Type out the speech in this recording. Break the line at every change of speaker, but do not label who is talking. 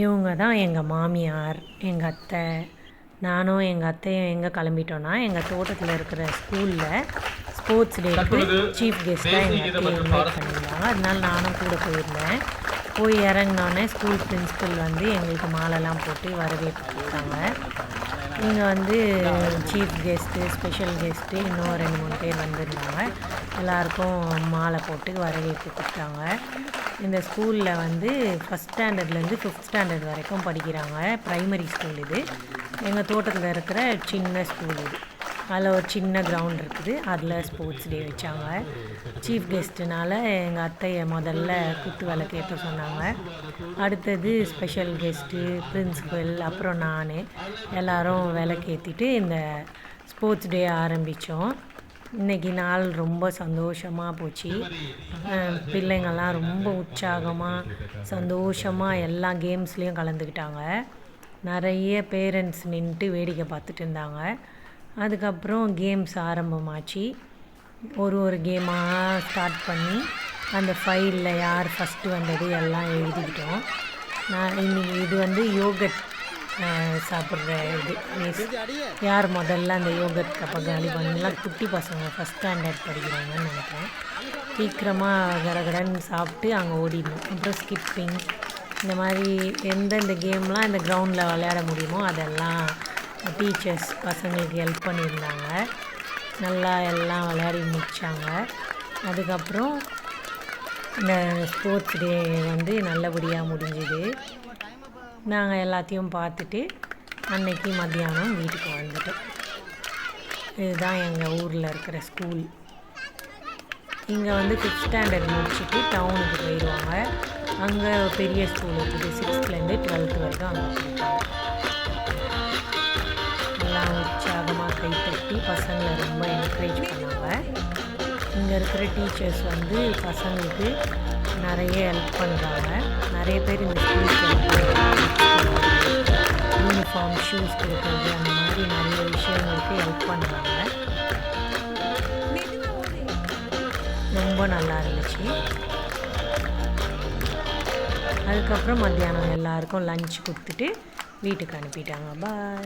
இவங்க தான் எங்கள் மாமியார் எங்கள் அத்தை. நானும் எங்கள் அத்தையும் எங்கே கிளம்பிட்டோன்னா எங்கள் தோட்டத்தில் இருக்கிற ஸ்கூலில் ஸ்போர்ட்ஸ் டேக்கு சீஃப் கெஸ்ட்டாக எங்கள் அத்தையை இன்வைட் பண்ணியிருந்தாங்க அதனால நானும் கூட போயிருந்தேன். போய் இறங்கினோடனே ஸ்கூல் பிரின்சிபல் வந்து எங்களுக்கு மாலைலாம் போட்டு வரவேற்பு கொடுத்தாங்க. இங்கே வந்து சீஃப் கெஸ்ட்டு ஸ்பெஷல் கெஸ்ட்டு இன்னும் ரெண்டு மூணு பேர் வந்திருந்தாங்க. எல்லாருக்கும் மாலை போட்டு வரவேற்பு கொடுத்தாங்க. இந்த ஸ்கூலில் வந்து ஃபஸ்ட் ஸ்டாண்டர்ட்லேருந்து ஃபிஃப்த் ஸ்டாண்டர்ட் வரைக்கும் படிக்கிறாங்க. ப்ரைமரி ஸ்கூல் இது. எங்கள் தோட்டத்தில் இருக்கிற சின்ன ஸ்கூல் இது. அதில் ஒரு சின்ன கிரவுண்ட் இருக்குது. அதில் ஸ்போர்ட்ஸ் டே வச்சாங்க. சீஃப் கெஸ்ட்டுனால எங்கள் அத்தையை முதல்ல குத்து வேலை கேட்க சொன்னாங்க. அடுத்தது ஸ்பெஷல் கெஸ்ட்டு பிரின்சிபல் அப்புறம் நான் எல்லாரும் விளக்கேற்றிட்டு இந்த ஸ்போர்ட்ஸ் டே ஆரம்பித்தோம் இன்றைக்கி நாள் ரொம்ப சந்தோஷமாக போச்சு. பிள்ளைங்கள்லாம் ரொம்ப உற்சாகமாக சந்தோஷமாக எல்லா கேம்ஸ்லேயும் கலந்துக்கிட்டாங்க. நிறைய பேரண்ட்ஸ் நின்றுட்டு வேடிக்கை பார்த்துட்டு இருந்தாங்க. அதுக்கப்புறம் கேம்ஸ் ஆரம்பமாச்சு. ஒரு ஒரு கேமாக ஸ்டார்ட் பண்ணி அந்த ஃபைலில் யார் ஃபஸ்ட்டு வந்தது எல்லாம் எழுதிக்கிட்டோம். நான் இன்னைக்கு இது வந்து யோகட் சாப்பிட்ற இது. Waste. யார் முதல்ல அந்த யோகட் கப்பை காலி பண்ணலாம் குட்டி பசங்க ஃபஸ்ட் ஸ்டாண்டர்ட் படிக்கிறாங்கன்னு நினைக்கிறேன். சீக்கிரமாக கடகடன்னு சாப்பிட்டு அங்கே ஓடிடணும். அப்புறம் ஸ்கிப்பிங் இந்த மாதிரி எந்தெந்த கேம்லாம் இந்த கிரவுண்டில் விளையாட முடியுமோ அதெல்லாம் டீச்சர்ஸ் பசங்களுக்கு ஹெல்ப் பண்ணியிருந்தாங்க. நல்லா எல்லாம் விளையாடி முடித்தாங்க அதுக்கப்புறம் இந்த ஸ்போர்ட்ஸ் டே வந்து நல்லபடியாக முடிஞ்சுது. நாங்கள் எல்லாத்தையும் பார்த்துட்டு அன்னைக்கு மத்தியானம் வீட்டுக்கு வந்துட்டோம். இதுதான் எங்கள் ஊரில் இருக்கிற ஸ்கூல் இங்கே வந்து ஃபிஃப்த் ஸ்டாண்டர்ட் முடிச்சுட்டு டவுனுக்கு போயிடுவாங்க அங்கே பெரிய ஸ்கூல் இருக்குது. சிக்ஸ்த்லேருந்து டுவெல்த் வரைக்கும் அங்கே போயிருக்காங்க. எல்லாம் உற்சாகமாக கைத்தட்டி பசங்களை ரொம்ப என்கரேஜ் பண்ணாங்க. இங்கே இருக்கிற டீச்சர்ஸ் வந்து பசங்களுக்கு நிறைய ஹெல்ப் பண்ணுறாங்க நிறைய பேர் இந்த ஸ்கூலுக்கு யூனிஃபார்ம் ஷூஸ் கொடுக்குறது அந்த மாதிரி நிறைய விஷயங்களுக்கு ஹெல்ப் பண்ணுறாங்க ரொம்ப நல்லா இருந்துச்சு. அதுக்கப்புறம் மத்தியானம் எல்லாருக்கும் லஞ்ச் கொடுத்துட்டு வீட்டுக்கு அனுப்பிட்டாங்க. பாய்